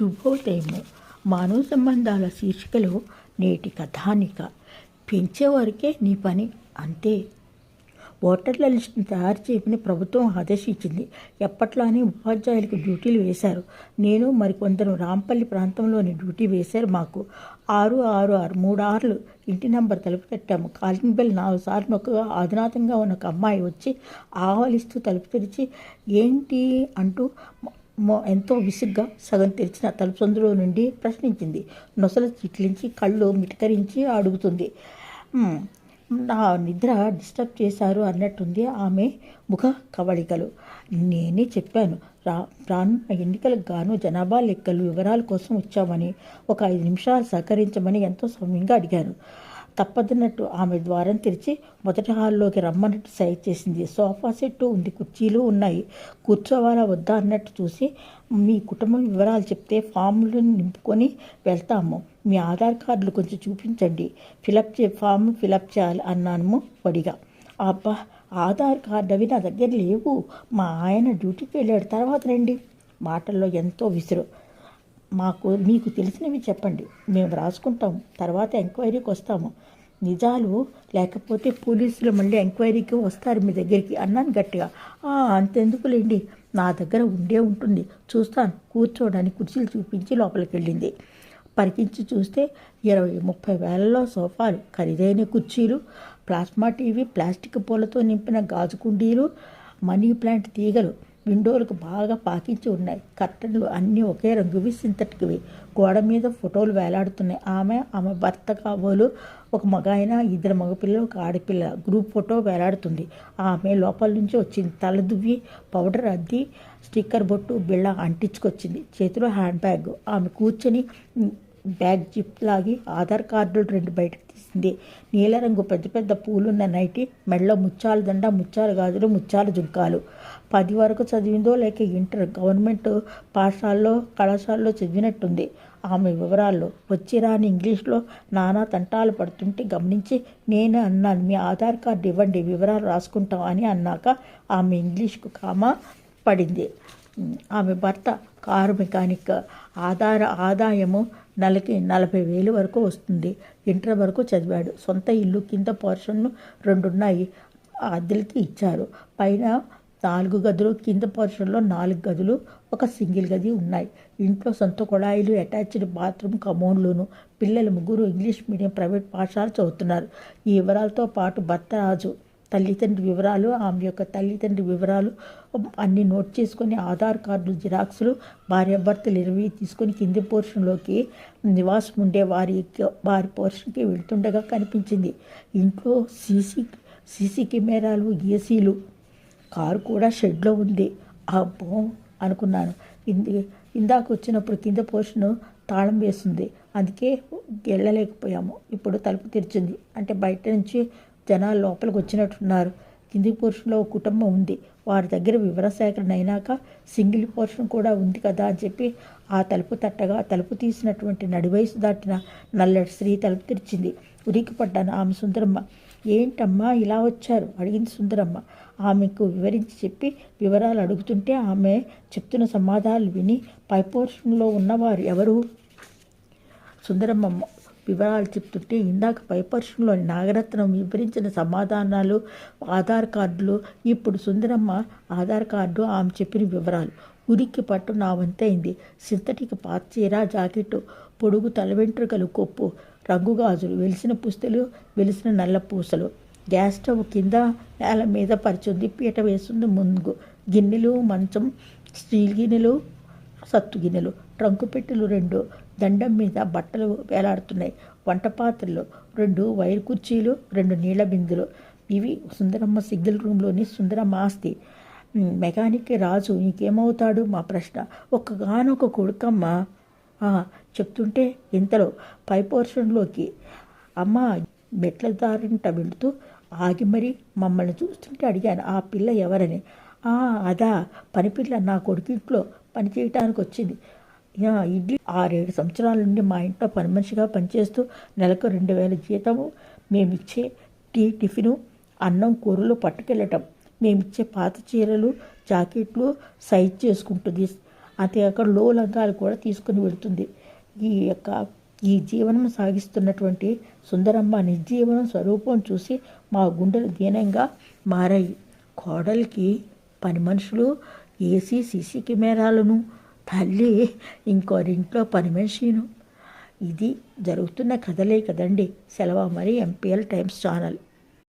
శుభోదయము. మానవ సంబంధాల శీర్షికలో నేటి కథానిక. పెంచేవారికే నీ పని అంతే. ఓటర్ల లిస్టును తయారు చేయమని ప్రభుత్వం ఆదేశించింది. ఎప్పట్లానే ఉపాధ్యాయులకు డ్యూటీలు వేశారు. నేను మరికొందరు రాంపల్లి ప్రాంతంలోని డ్యూటీ వేశారు మాకు. ఆరు ఆరు ఆరు మూడు ఆరులు ఇంటి నంబర్ తలుపు తట్టాము. కాలింగ్ బెల్ నాలుగు సార్లు నొక్కగా అధునాతంగా ఉన్న ఒక అమ్మాయి వచ్చి ఆవలిస్తూ తలుపు తెరిచి ఏంటి? అంటూ ఎంతో విసుగ్గా సగం తెరిచిన తలుపుసందులో నుండి ప్రశ్నించింది. నొసలు చిట్లించి కళ్ళు మిటకరించి అడుగుతుంది. నా నిద్ర డిస్టర్బ్ చేశారు అన్నట్టుంది ఆమె ముఖ కవళికలు. నేనే చెప్పాను రా రానున్న ఎన్నికలకు గాను జనాభా లెక్కలు వివరాల కోసం వచ్చామని ఒక ఐదు నిమిషాలు సహకరించమని ఎంతో సౌమ్యంగా అడిగాను. తప్పదన్నట్టు ఆమె ద్వారం తెరిచి మొదటి హాల్లోకి రమ్మన్నట్టు సైజ్ చేసింది. సోఫా సెట్టు ఉంది కుర్చీలు ఉన్నాయి. కూర్చోవాలా వద్దా అన్నట్టు చూసి మీ కుటుంబం వివరాలు చెప్తే ఫామ్లను నింపుకొని వెళ్తాము. మీ ఆధార్ కార్డులు కొంచెం చూపించండి. ఫిలప్ చే ఫామ్ ఫిలప్ చేయాలి అన్నాను వడిగా. అబ్బా ఆధార్ కార్డు అవి నా దగ్గర లేవు. మా ఆయన డ్యూటీకి వెళ్ళాడు. తర్వాత రండి. మాటల్లో ఎంతో విసురు. మాకు మీకు తెలిసినవి చెప్పండి. మేము రాసుకుంటాము తర్వాత ఎంక్వైరీకి వస్తాము. నిజాలు లేకపోతే పోలీసులు మళ్ళీ ఎంక్వైరీకి వస్తారు మీ దగ్గరికి అన్నాను గట్టిగా. అంతెందుకులేండి. నా దగ్గర ఉండే ఉంటుంది. చూస్తాను. కూర్చోడానికి కుర్చీలు చూపించి లోపలికి వెళ్ళింది పరికించి చూస్తే ఇరవై ముప్పై వేలలో సోఫాలు ఖరీదైన కుర్చీలు ప్లాస్మా టీవీ ప్లాస్టిక్ పూలతో నింపిన గాజు కుండీలు మనీ ప్లాంట్ తీగలు విండోలకు బాగా పాకించి ఉన్నాయి. కర్టన్లు అన్నీ ఒకే రంగువి సింథటిక్వి గోడ మీద ఫోటోలు వేలాడుతున్నాయి. ఆమె ఆమె భర్త కాబోలు ఒక మగాయన ఇద్దరు మగపిల్లలు ఒక ఆడపిల్ల. గ్రూప్ ఫోటో వేలాడుతుంది. ఆమె లోపల నుంచి వచ్చింది. తల దువ్వి పౌడర్ అద్ది స్టిక్కర్ బొట్టు బిళ్ళ అంటించుకొచ్చింది. చేతిలో హ్యాండ్ బ్యాగ్. ఆమె కూర్చొని బ్యాగ్ జిప్ లాగి ఆధార్ కార్డులు రెండు బయటకు తీసింది. నీలరంగు పెద్ద పెద్ద పూలున్న నైటి మెడలో ముచ్చాలు దండ ముత్యాల గాజులు ముచ్చాలు జుంకాలు. పది వరకు చదివిందో లేక ఇంటర్ గవర్నమెంట్ పాఠశాలలో కళాశాలలో చదివినట్టుంది. ఆమె వివరాల్లో వచ్చి రాని ఇంగ్లీష్లో నానా తంటాలు పడుతుంటే గమనించి నేను అన్నాను మీ ఆధార్ కార్డు ఇవ్వండి వివరాలు రాసుకుంటాం అని అన్నాక ఆమె ఇంగ్లీష్కు కామా పడింది. ఆమె భర్త కారు మెకానిక్ ఆధార ఆదాయము నెలకి నలభై వేలు వరకు వస్తుంది. ఇంటర్ వరకు చదివాడు. సొంత ఇల్లు కింద పోర్షన్లు రెండున్నాయి. అద్దెలకి ఇచ్చారు. పైన నాలుగు గదులు కింద పోర్షన్లో నాలుగు గదులు ఒక సింగిల్ గది ఉన్నాయి. ఇంట్లో సొంత కుళాయిలు అటాచ్డ్ బాత్రూమ్ కమోన్లును పిల్లలు ముగ్గురు ఇంగ్లీష్ మీడియం ప్రైవేట్ పాఠశాల చదువుతున్నారు. ఈ వివరాలతో పాటు భర్త రాజు తల్లిదండ్రి వివరాలు ఆమె యొక్క తల్లిదండ్రి వివరాలు అన్ని నోట్ చేసుకొని ఆధార్ కార్డులు జిరాక్స్లు భార్యాభర్తలు ఇరవై తీసుకొని కింది పోర్షన్లోకి నివాసం ఉండే వారి వారి పోర్షన్కి వెళ్తుండగా కనిపించింది. ఇంట్లో సీసీ సీసీ కెమెరాలు ఏసీలు కారు కూడా షెడ్లో ఉంది. అబ్బో అనుకున్నాను. ఇంది ఇందాక వచ్చినప్పుడు కింద పోర్షన్ తాళం వేస్తుంది అందుకే వెళ్ళలేకపోయాము. ఇప్పుడు తలుపు తెరిచింది. అంటే బయట నుంచి జనాలు లోపలికి వచ్చినట్టున్నారు. కింది పోర్షన్లో ఒక కుటుంబం ఉంది. వారి దగ్గర వివర సేకరణ అయినాక సింగిల్ పోర్షన్ కూడా ఉంది కదా అని చెప్పి ఆ తలుపు తట్టగా తలుపు తీసినటువంటి నడివయసు దాటిన నల్లటి స్త్రీ తలుపు తెరిచింది. ఉరికి పడ్డాను ఆమె సుందరమ్మ. ఏంటమ్మా ఇలా వచ్చారు? అడిగింది సుందరమ్మ. ఆమెకు వివరించి చెప్పి వివరాలు అడుగుతుంటే ఆమె చెప్తున్న సమాధానాలు విని పై పోర్షన్లో ఉన్నవారు ఎవరు? సుందరమ్మ వివరాలు చెప్తుంటే ఇందాక పైపర్షంలోని నాగరత్నం వివరించిన సమాధానాలు ఆధార్ కార్డులు ఇప్పుడు సుందరమ్మ ఆధార్ కార్డు ఆమె చెప్పిన వివరాలు. ఉరికి పట్టు నా వంతైంది సింథటిక్ పాత చీర జాకెట్టు పొడుగు తల వెంట్రుకలు కొప్పు రంగు గాజులు వెలిసిన పుస్తలు వెలిసిన నల్ల పూసలు. గ్యాస్ స్టవ్ కింద నేల మీద పరిచింది పీట వేస్తుంది ముందు గిన్నెలు మంచం స్టీల్ గిన్నెలు సత్తు గిన్నెలు ట్రంకు పెట్టెలు రెండు దండం మీద బట్టలు వేలాడుతున్నాయి. వంట పాత్రలు రెండు వైర్ కుర్చీలు రెండు నీళ్ళ బిందులు. ఇవి సుందరమ్మ సిగ్నల్ రూమ్లోని సుందరమ్మ ఆస్తి. మెకానిక్ రాజు నీకేమవుతాడు? మా ప్రశ్న. ఒక్కగానొక కొడుకమ్మ. చెప్తుంటే ఇంతలో పై పోర్షన్లోకి. అమ్మ మెట్ల దారింట వెళుతూ ఆగి మరి మమ్మల్ని చూస్తుంటే అడిగాను. ఆ పిల్ల ఎవరని? అదా. పనిపిల్ల నా కొడుకింట్లో పని చేయటానికి వచ్చింది ఇడ్లీ ఆరేడు సంవత్సరాల నుండి మా ఇంట్లో పని మనిషిగా పనిచేస్తూ నెలకు రెండు వేల జీతము మేమిచ్చే టీ టిఫిను అన్నం కూరలు పట్టుకెళ్ళటం. మేమిచ్చే పాత చీరలు జాకెట్లు సైజ్ చేసుకుంటుంది. అంతేకాక లో లంగాలు కూడా తీసుకుని వెళుతుంది. ఈ యొక్క ఈ జీవనం సాగిస్తున్నటువంటి సుందరమ్మ నిర్జీవనం స్వరూపం చూసి మా గుండెలు దీనంగా మారాయి. కోడలికి పని మనుషులు ఏసీ సీసీ కెమెరాలను. తల్లి ఇంకోరింట్లో పని మనిషిను. ఇది జరుగుతున్న కథలే కదండి. సెలవు మరి ఎంపీఎల్ టైమ్స్ ఛానల్.